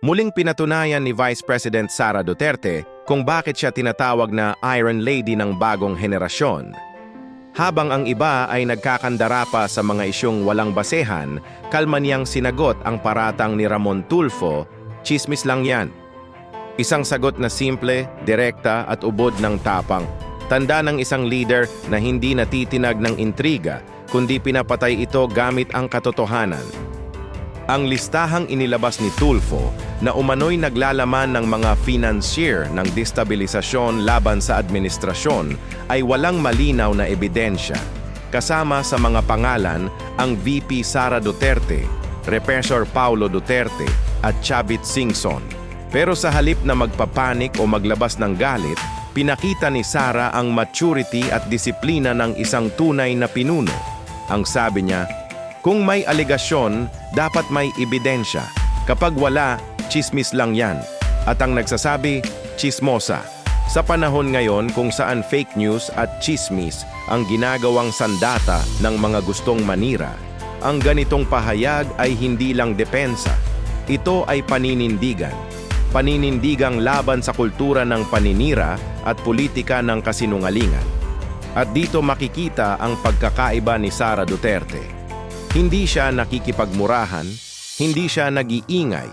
Muling pinatunayan ni Vice President Sara Duterte kung bakit siya tinatawag na Iron Lady ng bagong henerasyon. Habang ang iba ay nagkakandara pa sa mga isyong walang basehan, kalma niyang sinagot ang paratang ni Ramon Tulfo, chismis lang yan. Isang sagot na simple, direkta at ubod ng tapang. Tanda ng isang leader na hindi natitinag ng intriga, kundi pinapatay ito gamit ang katotohanan. Ang listahang inilabas ni Tulfo na umano'y naglalaman ng mga financier ng destabilisasyon laban sa administrasyon ay walang malinaw na ebidensya. Kasama sa mga pangalan ang VP Sara Duterte, Represor Paulo Duterte at Chavit Singson. Pero sa halip na magpapanik o maglabas ng galit, pinakita ni Sara ang maturity at disiplina ng isang tunay na pinuno. Ang sabi niya, kung may alegasyon, dapat may ebidensya. Kapag wala, chismis lang yan. At ang nagsasabi, chismosa. Sa panahon ngayon kung saan fake news at chismis ang ginagawang sandata ng mga gustong manira, ang ganitong pahayag ay hindi lang depensa. Ito ay paninindigan. Paninindigang laban sa kultura ng paninira at politika ng kasinungalingan. At dito makikita ang pagkakaiba ni Sara Duterte. Hindi siya nakikipagmurahan, hindi siya nag-iingay,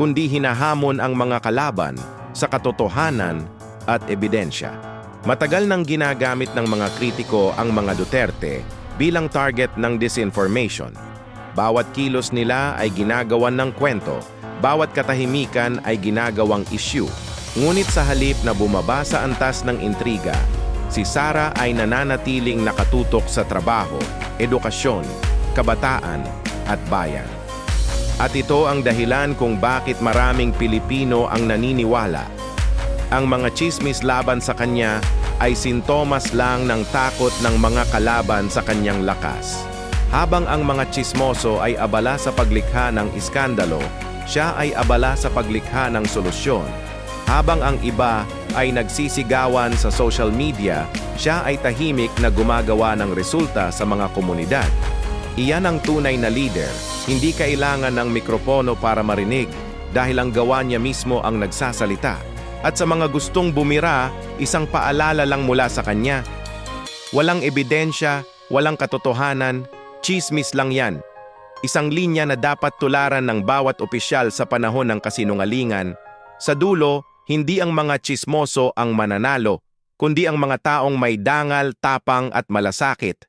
kundi hinahamon ang mga kalaban sa katotohanan at ebidensya. Matagal nang ginagamit ng mga kritiko ang mga Duterte bilang target ng disinformation. Bawat kilos nila ay ginagawan ng kwento, bawat katahimikan ay ginagawang issue. Ngunit sa halip na bumaba sa antas ng intriga, si Sara ay nananatiling nakatutok sa trabaho, edukasyon, kabataan at bayan. At ito ang dahilan kung bakit maraming Pilipino ang naniniwala. Ang mga chismis laban sa kanya ay sintomas lang ng takot ng mga kalaban sa kanyang lakas. Habang ang mga chismoso ay abala sa paglikha ng iskandalo, siya ay abala sa paglikha ng solusyon. Habang ang iba ay nagsisigawan sa social media, siya ay tahimik na gumagawa ng resulta sa mga komunidad. Iyan ang tunay na leader. Hindi kailangan ng mikropono para marinig dahil ang gawa niya mismo ang nagsasalita. At sa mga gustong bumira, isang paalala lang mula sa kanya. Walang ebidensya, walang katotohanan, chismis lang yan. Isang linya na dapat tularan ng bawat opisyal sa panahon ng kasinungalingan. Sa dulo, hindi ang mga chismoso ang mananalo, kundi ang mga taong may dangal, tapang at malasakit